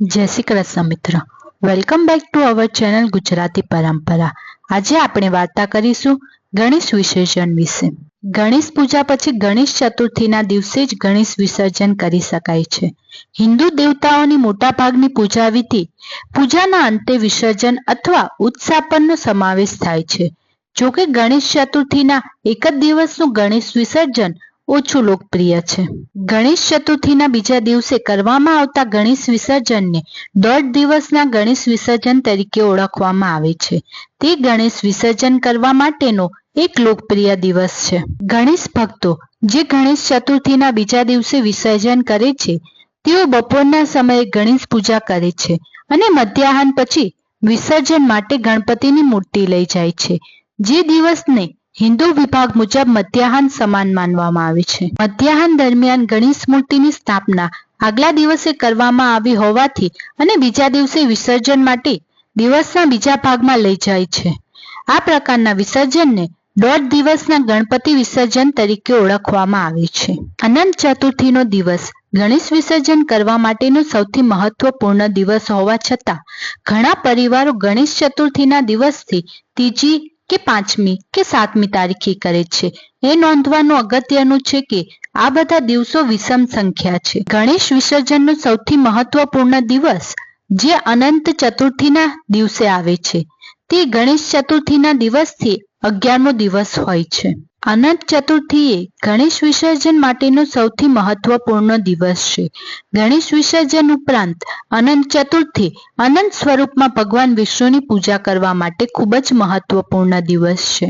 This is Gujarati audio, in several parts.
જય શ્રી કૃષ્ણ મિત્ર. Welcome back to our channel Gujarati Parampara. આજે આપણે વાર્તા કરીશું ગણેશ વિસર્જન વિશે. ગણેશ પૂજા પછી ગણેશ ચતુર્થીના દિવસે જ ગણેશ વિસર્જન કરી શકાય છે. હિન્દુ દેવતાઓની મોટાભાગની પૂજા વિધિ પૂજાના અંતે વિસર્જન અથવા ઉત્સાપનનો સમાવેશ થાય છે. જોકે ગણેશ ચતુર્થીના એક જ દિવસનું ગણેશ વિસર્જન ઓછું લોકપ્રિય છે. ગણેશ ચતુર્થીના બીજા દિવસે કરવામાં આવતા ગણેશ વિસર્જનને દોઢ દિવસના ગણેશ વિસર્જન તરીકે ઓળખવામાં આવે છે. તે ગણેશ વિસર્જન કરવા માટેનો એક લોકપ્રિય દિવસ છે. ગણેશ ભક્તો જે ગણેશ ચતુર્થીના બીજા દિવસે વિસર્જન કરે છે, તેઓ બપોરના સમયે ગણેશ પૂજા કરે છે અને મધ્યાહન પછી વિસર્જન માટે ગણપતિની મૂર્તિ લઈ જાય છે. જે દિવસને હિન્દુ વિભાગ મુજબ મધ્યાહન સમાન માનવામાં આવે છે. મધ્યાહન દરમિયાન ગણેશ મૂર્તિની સ્થાપના આગલા દિવસે કરવામાં આવી હોવાથી અને બીજા દિવસે વિસર્જન માટે દિવસના બીજા ભાગમાં લઈ જાય છે. આ પ્રકારના વિસર્જનને દોઢ દિવસના ગણપતિ વિસર્જન તરીકે ઓળખવામાં આવે છે. અનંત ચતુર્થીનો દિવસ ગણેશ વિસર્જન કરવા માટેનો સૌથી મહત્વપૂર્ણ દિવસ હોવા છતાં ઘણા પરિવારો ગણેશ ચતુર્થીના દિવસથી ત્રીજી કે પાંચમી કે સાતમી તારીખે કરે છે. એ નોંધવાનું અગત્યનું છે કે આ બધા દિવસો વિષમ સંખ્યા છે. ગણેશ વિસર્જનનો સૌથી મહત્વપૂર્ણ દિવસ જે અનંત ચતુર્થીના દિવસે આવે છે. તે ગણેશ ચતુર્થીના દિવસથી અગિયારમો દિવસ હોય છે. અનંત ચતુર્થી એ ગણેશ વિસર્જન માટેનો સૌથી મહત્વપૂર્ણ દિવસ છે. ગણેશ વિસર્જન ઉપરાંત અનંત ચતુર્થી અનંત સ્વરૂપમાં ભગવાન વિષ્ણુની પૂજા કરવા માટે ખૂબ જ મહત્વપૂર્ણ દિવસ છે.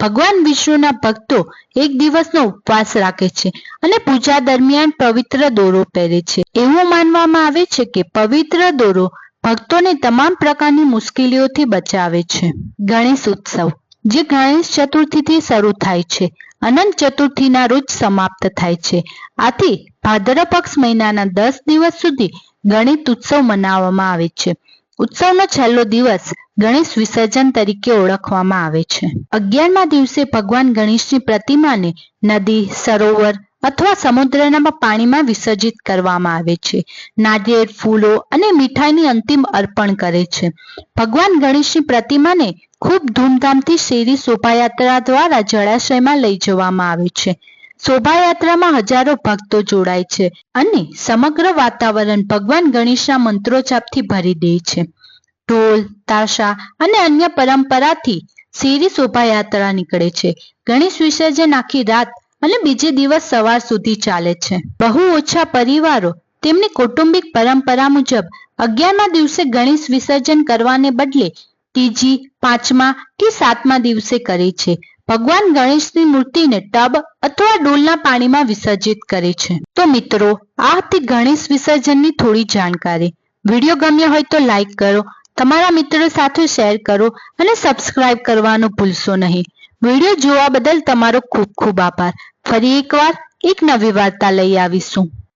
ભગવાન વિષ્ણુના ભક્તો એક દિવસનો ઉપવાસ રાખે છે અને પૂજા દરમિયાન પવિત્ર દોરો પહેરે છે. એવું માનવામાં આવે છે કે પવિત્ર દોરો ભક્તોને તમામ પ્રકારની મુશ્કેલીઓથી બચાવે છે. ગણેશ ઉત્સવ જે ગણેશ ચતુર્થીથી શરૂ થાય છે. અનંત ચતુર્થીના રોજ સમાપ્ત થાય છે. આથી ભાદ્ર પક્ષ મહિનાના દસ દિવસ સુધી ગણિત ઉત્સવ મનાવવામાં આવે છે. ઉત્સવનો છેલ્લો દિવસ ગણેશ વિસર્જન તરીકે ઓળખવામાં આવે છે. અગિયારમા દિવસે ભગવાન ગણેશની પ્રતિમાને નદી, સરોવર અથવા સમુદ્રના પાણીમાં વિસર્જિત કરવામાં આવે છે. નારિયેળ, ફૂલો અને મીઠાઈની અંતિમ અર્પણ કરે છે. ભગવાન ગણેશની પ્રતિમાને ખૂબ ધૂમધામથી શેરી શોભાયાત્રા દ્વારા જળાશયમાં લઈ જવામાં આવે છે. શોભાયાત્રામાં હજારો ભક્તો જોડાય છે અને સમગ્ર વાતાવરણ ભગવાન ગણેશના મંત્રોચ્ચાપથી ભરી દે છે. ઢોલ, તાશા અને અન્ય પરંપરાથી શેરી શોભાયાત્રા નીકળે છે. ગણેશ વિસર્જન આખી રાત અને બીજે દિવસ સવાર સુધી ચાલે છે. બહુ ઓછા પરિવારો તેમની કૌટુંબિક પરંપરા મુજબ અગિયારમા દિવસે ગણેશ વિસર્જન કરવાને બદલે ત્રીજી, પાંચમા કે સાતમા દિવસે કરે છે. ભગવાન ગણેશની મૂર્તિને ટબ અથવા ડોલના પાણીમાં વિસર્જિત કરે છે. તો મિત્રો આ હતી ગણેશ વિસર્જનની થોડી જાણકારી. વીડિયો ગમ્યો હોય તો લાઈક કરો, તમારા મિત્રો સાથે શેર કરો અને સબસ્ક્રાઇબ કરવાનું ભૂલશો નહીં. વીડિયો જોવા બદલ તમારો ખૂબ ખૂબ આભાર. ફરી એકવાર એક નવી વાર્તા લઈ આવીશું.